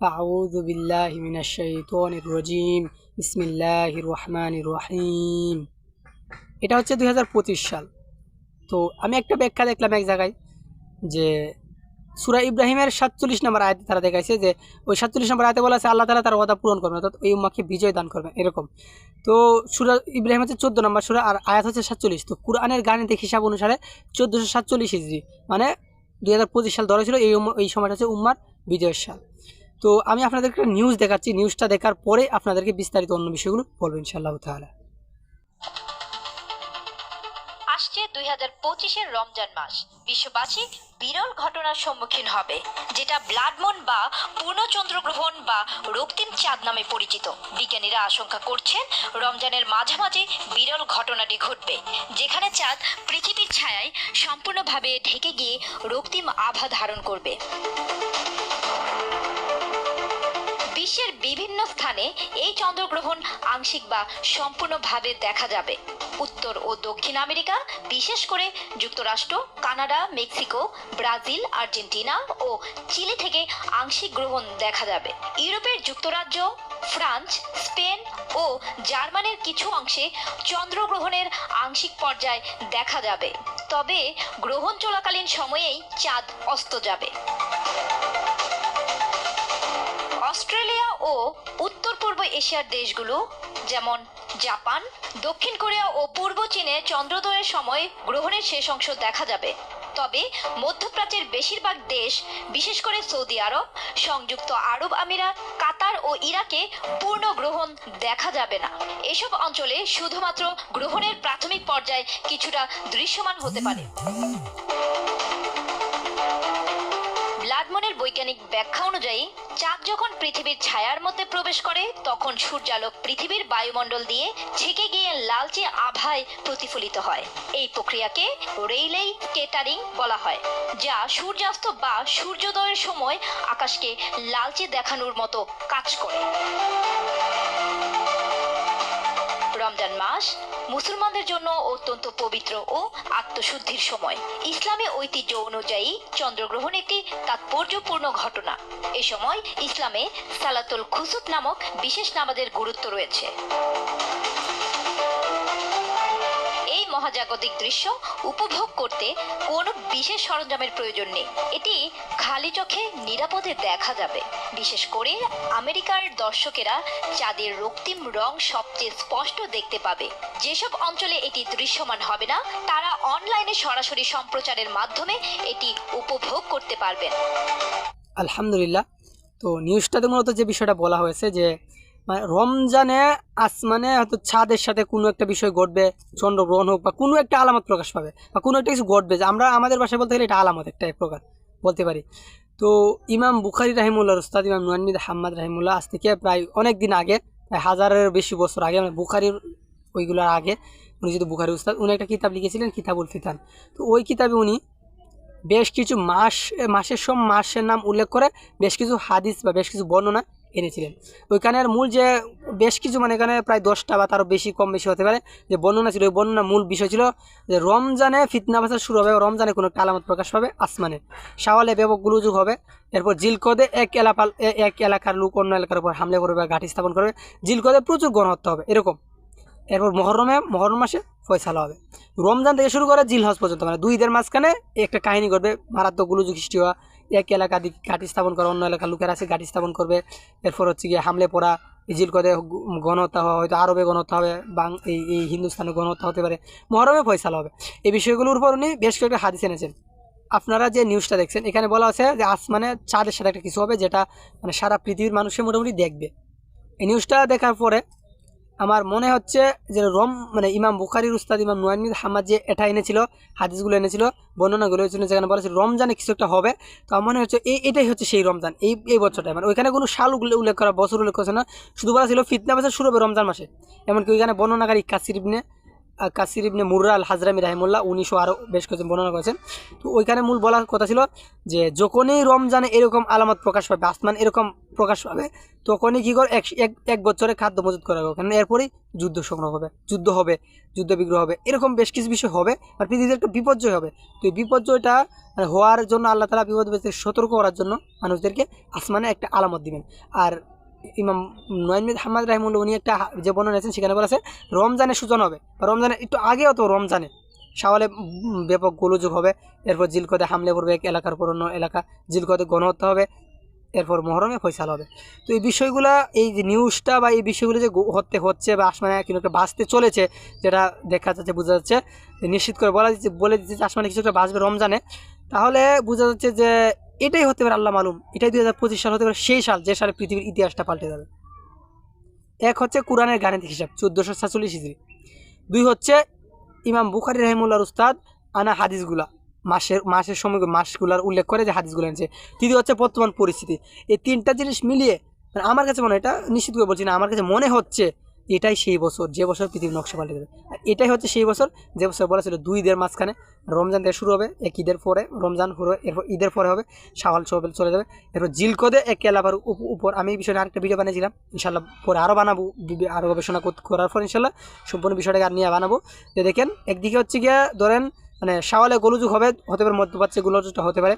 বাদ আউযু বিল্লাহি মিনাশ শাইতানির রাজিম বিসমিল্লাহির রহমানির রহিম এটা হচ্ছে দুই হাজার পঁচিশ সাল। তো আমি একটা ব্যাখ্যা দেখলাম এক জায়গায় যে সুরা ইব্রাহিমের সাতচল্লিশ নম্বর আয়তে তারা দেখাইছে যে ওই সাতচল্লিশ নম্বর আয়তে বলা আছে, আল্লাহ তালা তার ওয়াদা পূরণ করবে অর্থাৎ ওই উম্মাকে বিজয় দান করবে এরকম। তো সুরা ইব্রাহিম হচ্ছে চোদ্দ নম্বর সুরা আর আয়াত হচ্ছে সাতচল্লিশ। তো কোরআনের গাণিতিক হিসাব অনুসারে চোদ্দোশো সাতচল্লিশ ইজরি মানে দুই হাজার পঁচিশ সাল ধরা ছিল এই এই সময়টা হচ্ছে উম্মার বিজয়ের সাল। তো আমি আপনাদেরকে নিউজ দেখাচ্ছি। নিউজটা দেখার পরে আপনাদেরকে বিস্তারিত অন্য বিষয়গুলো বলব ইনশাআল্লাহ তাহলে আসছে দুই হাজার পঁচিশের রমজান মাস। বিশ্ববাসী বিরল ঘটনার সম্মুখীন হবে, যেটা ব্লাডমুন বা পূর্ণচন্দ্রগ্রহণ বা রক্তিম চাঁদ নামে পরিচিত। বিজ্ঞানীরা আশঙ্কা করছেন, রমজানের মাঝামাঝি বিরল ঘটনাটি ঘটবে, যেখানে চাঁদ পৃথিবীর ছায়ায় সম্পূর্ণভাবে ঢেকে গিয়ে রক্তিম আভা ধারণ করবে। বিশ্বের বিভিন্ন স্থানে এই চন্দ্রগ্রহণ আংশিক বা সম্পূর্ণভাবে দেখা যাবে। উত্তর ও দক্ষিণ আমেরিকা, বিশেষ করে যুক্তরাষ্ট্র, কানাডা, মেক্সিকো, ব্রাজিল, আর্জেন্টিনা ও চিলি থেকে আংশিক গ্রহণ দেখা যাবে। ইউরোপের যুক্তরাজ্য, ফ্রান্স, স্পেন ও জার্মানির কিছু অংশে চন্দ্রগ্রহণের আংশিক পর্যায় দেখা যাবে। তবে গ্রহণ চলাকালীন সময়েই চাঁদ অস্ত যাবে। অস্ট্রেলিয়া ও উত্তর পূর্ব এশিয়ার দেশগুলো, যেমন জাপান, দক্ষিণ কোরিয়া ও পূর্ব চীনে চন্দ্রোদয়ের সময় গ্রহণের শেষ অংশ দেখা যাবে। তবে মধ্যপ্রাচ্যের বেশিরভাগ দেশ, বিশেষ করে সৌদি আরব, সংযুক্ত আরব আমিরাত, কাতার ও ইরাকে পূর্ণ গ্রহণ দেখা যাবে না। এসব অঞ্চলে শুধুমাত্র গ্রহণের প্রাথমিক পর্যায়ে কিছুটা দৃশ্যমান হতে পারে। ব্লাডমনের বৈজ্ঞানিক ব্যাখ্যা অনুযায়ী, চাঁদ যখন পৃথিবীর ছায়ার মধ্যে প্রবেশ করে, তখন সূর্যালোক পৃথিবীর বায়ুমণ্ডল দিয়ে ছেকে গিয়ে লালচে আভায় প্রতিফলিত হয়। এই প্রক্রিয়াকে রেইলেই কেটারিং বলা হয়, যা সূর্যাস্ত বা সূর্যোদয়ের সময় আকাশকে লালচে দেখানোর মতো কাজ করে। রমজান মাস মুসলমানদের জন্য অত্যন্ত পবিত্র ও আত্মশুদ্ধির সময়। ইসলামী ঐতিহ্য অনুযায়ী চন্দ্রগ্রহণ একটি তাৎপর্যপূর্ণ ঘটনা। এ সময় ইসলামে সালাতুল খুসুফ নামক বিশেষ নামাজের গুরুত্ব রয়েছে। মহাজাগতিক দৃশ্য উপভোগ করতে কোনো বিশেষ সরঞ্জামের প্রয়োজন নেই। এটি খালি চোখে নিরাপদে দেখা যাবে। বিশেষ করে আমেরিকার দর্শকেরা চাঁদের রক্তিম রং সবচেয়ে স্পষ্ট দেখতে পাবে। যেসব অঞ্চলে এটি দৃশ্যমান হবে না, তারা অনলাইনে সরাসরি সম্প্রচারের মাধ্যমে এটি উপভোগ করতে পারবেন। আলহামদুলিল্লাহ। তো নিউজটাতে মূলত যে বিষয়টা বলা হয়েছে যে রমজানে আসমানে হয়তো ছাদের সাথে কোনো একটা বিষয় ঘটবে, চন্দ্রগ্রহণ হোক বা কোনো একটা আলামত প্রকাশ পাবে বা কোনো একটা কিছু ঘটবে যে আমরা আমাদের ভাষায় বলতে গেলে এটা আলামত একটা এক প্রকার বলতে পারি। তো ইমাম বুখারি রাহিমুল্লাহ, উস্তাদ ইমাম নুয়ান্নিদ হাম্মাদ রাহিমুল্লাহ আজ থেকে প্রায় অনেক দিন আগে, প্রায় হাজারের বেশি বছর আগে মানে বুখারির ওইগুলোর আগে, উনি যেহেতু বুখারি উস্তাদ, উনি একটা কিতাব লিখেছিলেন, কিতাবুল ফিতান। তো ওই কিতাবে উনি বেশ কিছু মাস, মাসের সব মাসের নাম উল্লেখ করে বেশ কিছু হাদিস বা বেশ কিছু বর্ণনা এনেছিলেন। ওইখানের মূল যে বেশ কিছু মানে এখানে প্রায় দশটা বা তারও বেশি কম বেশি হতে পারে যে বর্ণনা ছিল, ওই বর্ণনা মূল বিষয় ছিল যে রমজানে ফিতনা বাসা শুরু হবে, রমজানে কোনো একটা আলামত প্রকাশ পাবে আসমানে সাওয়ালে ব্যাপক গুলুযুগ হবে। এরপর জিলকদে এক এলাকার এক এলাকার লোক অন্য এলাকার উপর হামলে করবে বা ঘাঁটি স্থাপন করবে। জিলকদে প্রচুর গণহত্যা হবে, এরকম। এরপর মহরমে, মহরম মাসে ফয়সালা হবে। রমজান থেকে শুরু করে জিলহজ পর্যন্ত মানে দুই ঈদের মাঝখানে একটা কাহিনী করবে মারাত্মক গুলুযুগ সৃষ্টি হওয়া এক এলাকা দিকে ঘাঁটি স্থাপন করা, অন্য এলাকার লোকের আছে ঘাঁটি স্থাপন করবে। এরপর হচ্ছে গিয়ে হামলে পড়া ইজিল করে গণহত্যা হওয়া, হয়তো আরবে গণহত্যা হবে, বাং এই এই হিন্দুস্তানে গণহত্যা হতে পারে, মহরমে ফয়সালা হবে। এই বিষয়গুলোর উপর উনি বেশ কয়েকটা হাদিস এনেছেন। আপনারা যে নিউজটা দেখছেন, এখানে বলা আছে যে আসমানে চাঁদের সাথে একটা কিছু হবে যেটা মানে সারা পৃথিবীর মানুষে মোটামুটি দেখবে। এই নিউজটা দেখার পরে আমার মনে হচ্ছে যে রম মানে ইমাম বুখারির উস্তাদ ইমাম নুয়াইমিদ হামাদ যে এটা এনেছিল, হাদিসগুলো এনেছিল, বর্ণনাগুলো এনেছিল, যেখানে বলেছে রমজানে কিছু একটা হবে। তো আমার মনে হচ্ছে এই এটাই হচ্ছে সেই রমজান, এই এই বছরটা মানে ওইখানে কোনো সাল উল্লেখ করা, বছর উল্লেখ করছে না। শুধু বলা ছিল ফিতনা বছর শুরু হবে রমজান মাসে। এমনকি ওইখানে বর্ণনাকারী কাসির ইবনে কাসির ইবনে মুর্রা আল হাজরামি রাহিমুল্লাহ, উনিশশো আরও বেশ কিছু বর্ণনা করেছেন। তো ওইখানে মূল বলার কথা ছিল যে, যখনই রমজানে এরকম আলামত প্রকাশ পাবে, আসমান এরকম প্রকাশ পাবে, তখনই কী করে এক এক- বছরে খাদ্য মজুত করা হবে। কারণ এরপরেই যুদ্ধ সংগ্রহ হবে, যুদ্ধ হবে, যুদ্ধ বিগ্রহ হবে, এরকম বেশ কিছু বিষয় হবে, আর পৃথিবীতে একটা বিপর্যয় হবে। তো এই বিপর্যয়টা হওয়ার জন্য আল্লাহ তালা বিপদ সতর্ক করার জন্য মানুষদেরকে আসমানে একটা আলামত দিবেন। আর ইমাম নয়নমিদ হাম্মাদ রাহিমুল্লা উনি একটা যে বর্ণনা আছেন সেখানে বলেছে রমজানের সূচনা হবে। রমজানের একটু আগেও তো রমজানে। সাওয়ালে ব্যাপক গোলযোগ হবে, এরপর জিলকদে হামলে পড়বে এক এলাকার পর অন্য এলাকা, জিলকদে গণহত্যা হবে, এরপর মহরমে ফয়সাল হবে। তো এই বিষয়গুলো, এই যে নিউজটা বা এই বিষয়গুলো যে হতে হচ্ছে বা আসমানে কিন্তু একটা বাঁচতে চলেছে, যেটা দেখা যাচ্ছে, বোঝা যাচ্ছে, নিশ্চিত করে বলা যাচ্ছে বলে দিচ্ছে আসমানে কিছু একটা বাঁচবে রমজানে। তাহলে বোঝা যাচ্ছে যে এটাই হতে পারে আল্লাহ মালুম। এটাই দুই হাজার পঁচিশ সাল হতে পারে সেই সাল যে সালে পৃথিবীর ইতিহাসটা পাল্টে যাবে। এক হচ্ছে কোরআনের গাণিতিক হিসাব, চোদ্দোশো সাতচল্লিশ হিজড়ি দুই হচ্ছে ইমাম বুখারি রহিমুল্লাহর উস্তাদ আনা হাদিসগুলা, মাসের মাসের সময় মাসগুলার উল্লেখ করে যে হাদিসগুলো এনেছে। তৃতীয় হচ্ছে বর্তমান পরিস্থিতি। এই তিনটা জিনিস মিলিয়ে মানে আমার কাছে মনে হয়, এটা নিশ্চিত করে বলছি না, আমার কাছে মনে হচ্ছে এটাই সেই বছর, যে বছর পৃথিবীর নকশা পাল্টে দেবে আর এটাই হচ্ছে সেই বছর, যে বছর বলা ছিল দুই ঈদের মাঝখানে রমজান থেকে শুরু হবে, এক ঈদের পরে রমজান শুরু এরপর ঈদের পরে হবে সাওয়াল চলে চলে যাবে। এরপর জিলকদে এক এলাকার উপ- উপর আমি এই বিষয়ে আরেকটা ভিডিও বানিয়েছিলাম ইনশাল্লাহ পরে আরও বানাবো আরও গবেষণা করার পর ইনশাল্লাহ সম্পূর্ণ বিষয়টাকে আর নিয়ে বানাবো। যে দেখেন, একদিকে হচ্ছে গিয়ে ধরেন মানে সাওয়ালে গোলুযুগ হবে, হতে পারে মধ্যপ্রাচ্যে গোলযুগটা হতে পারে।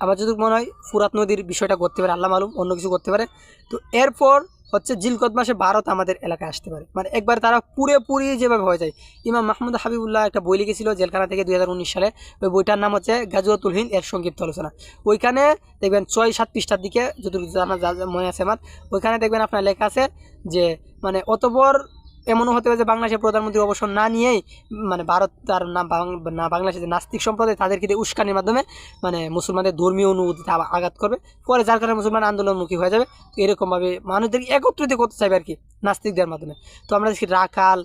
আমার যদি মনে হয় ফুরাত নদীর বিষয়টা করতে পারে, আল্লাহ মালুম, অন্য কিছু করতে পারে। তো এরপর হচ্ছে জিলকত মাসে ভারত আমাদের এলাকায় আসতে পারে। মানে একবার তারা পুরোপুরি যেভাবে হয়ে যায়। ইমাম মাহমুদ হাবিবুল্লাহ একটা বই লিখেছিল জেলখানা থেকে দু হাজার উনিশ সালে। ওই বইটার নাম হচ্ছে গাজুয়াতুল হিন্দ, এর সংক্ষিপ্ত আলোচনা। ওইখানে দেখবেন ছয় সাত পৃষ্ঠার দিকে যদি মনে আছে আমার, ওইখানে দেখবেন আপনার লেখা আছে যে মানে অতবর এমনও হতে পারে যে বাংলাদেশের প্রধানমন্ত্রী অবসর না নিয়েই মানে ভারত তার না বাংলাদেশের যে নাস্তিক সম্প্রদায়, তাদেরকে উস্কানির মাধ্যমে মানে মুসলমানদের ধর্মীয় অনুভূতিতে আঘাত করবে। পরে যার কারণে মুসলমান আন্দোলনমুখী হয়ে যাবে। তো এরকমভাবে মানুষদেরকে একত্রিত করতে চাইবে আর কি নাস্তিকদের মাধ্যমে। তো আমরা দেখি রাখাল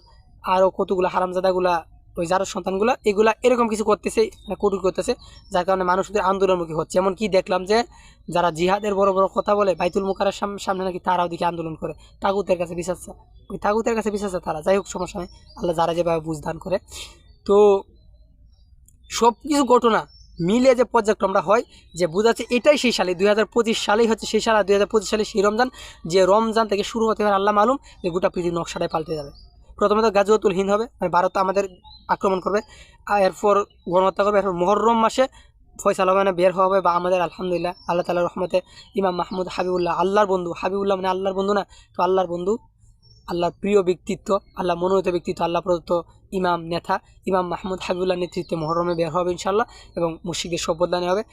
আরও কতগুলো হারামজাদাগুলা ওই যার সন্তানগুলো, এগুলা এরকম কিছু করতেছে মানে কটু করতেছে, যার কারণে মানুষদের আন্দোলনমুখী হচ্ছে। এমন কি দেখলাম যে, যারা জিহাদের বড় বড় কথা বলে, বাইতুল মুকারের সাম- সামনে নাকি তারাও দিকে আন্দোলন করে। তাগুতের কাছে বিশ্বাস ওই তাগুতের কাছে বিশ্বাস তারা। যাই হোক, সমস্যা নেই। আল্লাহ যারা যেভাবে বুঝদান করে। তো সব কিছু ঘটনা মিলে যে পর্যায়ক্রমটা হয়, যে বোঝাচ্ছে এটাই সেই সালে, দুই হাজার পঁচিশ সালেই হচ্ছে সেই সাল দুই হাজার পঁচিশ সালে সেই রমজান, যে রমজান থেকে শুরু হতে পারে, আল্লাহ মালুম, যে গোটা পৃথিবীর নকশাটাই পাল্টে যাবে। প্রথমে তো গাজুয়াতুল হিন্দ হবে মানে ভারত আমাদের আক্রমণ করবে, আর এরপর গণহত্যা করবে, এরপর মহরম মাসে ফয়সালা মানে বের হবে, বা আমাদের আলহামদুলিল্লাহ, আল্লাহ তালার রহমতে ইমাম মাহমুদ হাবিবুল্লাহ, আল্লাহর বন্ধু, হাবিবুল্লাহ মানে আল্লাহর বন্ধু না, তো আল্লাহর বন্ধু আল্লাহর প্রিয় ব্যক্তিত্ব, আল্লাহ মনোনীত ব্যক্তিত্ব, আল্লাহ প্রদত্ত ইমাম নেতা, ইমাম মাহমুদ হাবিবুল্লাহ নেতৃত্বে মহরমে বের হবে ইনশাল্লাহ এবং মুশিকদের শপথদানে হবে।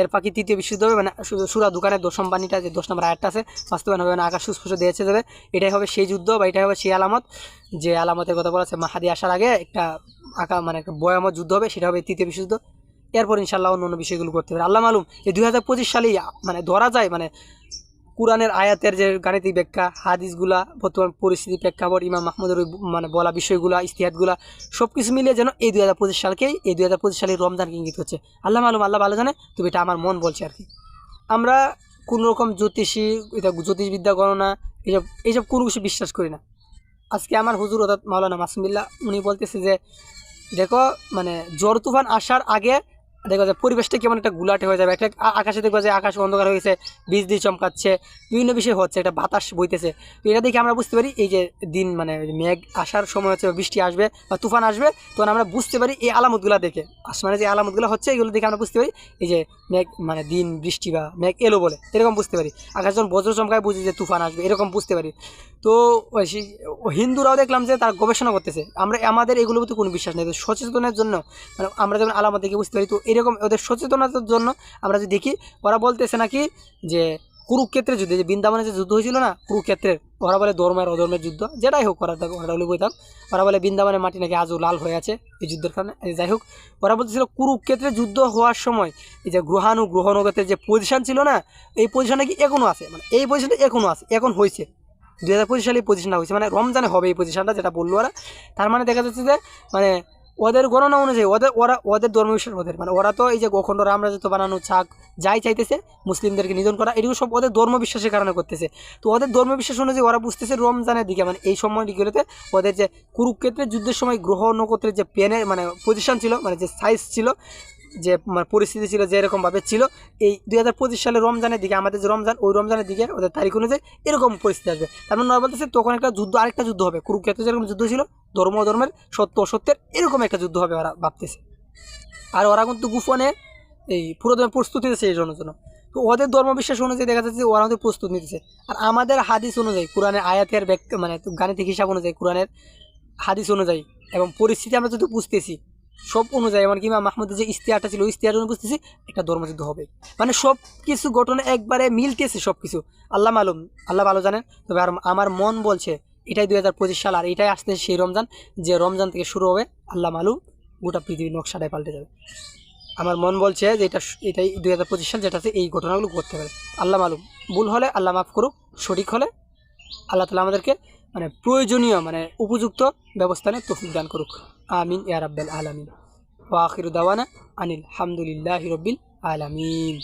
এর পাখি তৃতীয় বিশুদ্ধ হবে মানে সুরা দোকানের দশম বাণীটা যে দশ নম্বর আয়াতটা আছে, বাস্তবায়ন হবে না আকাশ সুস্পষ্ট দিয়েছে যাবে এটাই হবে সেই যুদ্ধ বা এটাই হবে সেই আলামত, যে আলামতের কথা বলা আছে, মাহাদি আসার আগে একটা আঁকা মানে একটা ভয়ামত যুদ্ধ হবে, সেটা হবে তৃতীয় বিশুদ্ধ। এরপর ইনশাল্লাহ অন্য অন্য বিষয়গুলো করতে পারে। আল্লাহ মালুম, এই দুই হাজার পঁচিশ সালেই মানে ধরা যায় মানে কোরআনের আয়াতের যে গাণিতিক ব্যাখ্যা, হাদিসগুলা, বর্তমান পরিস্থিতি প্রেক্ষাপট, ইমাম মাহমুদের মানে বলা বিষয়গুলা, ইস্তিহাদগুলা সব কিছু মিলিয়ে যেন এই দুই হাজার পঁচিশ সালকেই, এই দুই হাজার পঁচিশ সালের রমজানকে ইঙ্গিত হচ্ছে। আল্লাহ মালুম, আল্লাহ ভালো জানে, তবে এটা আমার মন বলছে আর কি। আমরা কোনো রকম জ্যোতিষী, এটা জ্যোতিষবিদ্যা গণনা এইসব এইসব কোনো কিছু বিশ্বাস করি না। আজকে আমার হুজুর অর্থাৎ মাওলানা মাসুমিল্লাহ, উনি বলতেছে যে, দেখো মানে জ্বর, তুফান আসার আগে দেখো যে পরিবেশটা কেমন একটা গুলাটে হয়ে যাবে। একটা আকাশে দেখব যে আকাশ অন্ধকার হয়ে গেছে, বীজ চমকাচ্ছে, বিভিন্ন বিষয় হচ্ছে, একটা বাতাস বইতেছে। এটা দেখে আমরা বুঝতে পারি এই যে দিন মানে মেঘ আসার সময় হচ্ছে বৃষ্টি আসবে বা তুফান আসবে, তখন আমরা বুঝতে পারি এই আলামতগুলো দেখে। আসমানে যে আলামতগুলো হচ্ছে, এগুলো দেখে আমরা বুঝতে পারি এই যে মেঘ মানে দিন, বৃষ্টি বা মেঘ এলো বলে, এরকম বুঝতে পারি। আকাশ যখন বজ্র চমকায় বুঝি যে তুফান আসবে, এরকম বুঝতে পারি। তো হিন্দুরাও দেখলাম যে তারা গবেষণা করতেছে। আমরা, আমাদের এগুলোর প্রতি কোনো বিশ্বাস নেই। সচেতনের জন্য মানে আমরা যেমন আলামত দেখে বুঝতে পারি, তো এরকম ওদের সচেতনতার জন্য আমরা যদি দেখি, ওরা বলতেছে নাকি যে কুরুক্ষেত্রের যুদ্ধে যে বৃন্দাবনে যে যুদ্ধ হয়েছিল না, কুরুক্ষেত্রের, ওরা বলে ধর্মের অধর্মের যুদ্ধ, যেটাই হোক ওরা থাক ওরা বলে থাক ওরা বলে বৃন্দাবনের মাটি নাকি আজও লাল হয়ে আছে এই যুদ্ধের কারণে যাই হোক, ওরা বলতেছিল কুরুক্ষেত্রে যুদ্ধ হওয়ার সময় এই যে গ্রহাণু গ্রহণগতের যে পজিশন ছিল না, এই পজিশন নাকি এখনও আছে মানে এই পজিশনটা এখনও আছে, এখন হয়েছে। দু হাজার পঁচিশ সালে এই পজিশনটা হয়েছে মানে রমজানে হবে এই পজিশনটা যেটা বলল ওরা। তার মানে দেখা যাচ্ছে যে মানে ওদের গণনা অনুযায়ী, ওদের, ওরা, ওদের ধর্ম বিশ্বাস ওদের। মানে ওরা তো এই যে অখণ্ড রামরাজত্ব বানানো ছাক যাই চাইতেছে, মুসলিমদেরকে নিধন করা, এগুলো সব ওদের ধর্ম বিশ্বাসের কারণে করতেছে। তো ওদের ধর্ম বিশ্বাস অনুযায়ী ওরা বুঝতেছে রমজানের দিকে মানে এই সময় সময়গুলোতে ওদের যে কুরুক্ষেত্রে যুদ্ধের সময় গ্রহ নক্ষত্রের যে পেনের মানে পজিশন ছিল মানে যে সাইজ ছিল যে মানে পরিস্থিতি ছিল যে এরকমভাবে ছিল, এই দুই হাজার পঁচিশ সালে রমজানের দিকে, আমাদের যে রমজান, ওই রমজানের দিকে, ওদের তারিখ অনুযায়ী এরকম পরিস্থিতি আসবে। তার মানে বলতেছে তখন একটা যুদ্ধ, আরেকটা যুদ্ধ হবে। কুরুক্ষেত্রে যেরকম যুদ্ধ ছিল, ধর্ম ধর্মের সত্য অসত্যের এরকম একটা যুদ্ধ হবে ওরা ভাবতেছে। আর ওরা কিন্তু গুফনে এই পুরোদমে প্রস্তুতি নিতেছে এই জন্য। জন্য তো ওদের ধর্মবিশ্বাস অনুযায়ী দেখা যাচ্ছে যে ওরা আমাদের প্রস্তুত নিতেছে। আর আমাদের হাদিস অনুযায়ী, কোরআনের আয়াতের মানে গাণিতিক হিসাব অনুযায়ী, কোরআনের হাদিস অনুযায়ী এবং পরিস্থিতি আমরা যদি বুঝতেছি সব অনুযায়ী এমন কিংবা মাহমুদের যে ইস্তিহারটা ছিল, ওই ইস্তিহার বুঝতেছি একটা ধর্মযুদ্ধ হবে। মানে সব কিছু ঘটনা একবারে মিলতেছে সব কিছু আল্লাহ মালুম, আল্লাহ ভালো জানেন। তবে আর আমার মন বলছে, এটাই দুই হাজার পঁচিশ সাল, আর এটাই আসতেছে সেই রমজান, যে রমজান থেকে শুরু হবে, আল্লাহ মালুম গোটা পৃথিবীর নকশাটাই পাল্টে যাবে। আমার মন বলছে যে এটা এটাই দুই হাজার পঁচিশ সাল যেটাতে এই ঘটনাগুলো ঘটতে পারে। আল্লাহ মালুম, ভুল হলে আল্লাহ মাফ করুক, সঠিক হলে আল্লাহ তালা আমাদেরকে মানে প্রয়োজনীয় মানে উপযুক্ত ব্যবস্থা নিয়ে তফিক দান করুক। আমিন, ইয়া রাব্বাল আলামিন। ওয়া আখিরু দাওয়ানা আনিল হামদুলিল্লাহি রব্বিল আলামিন।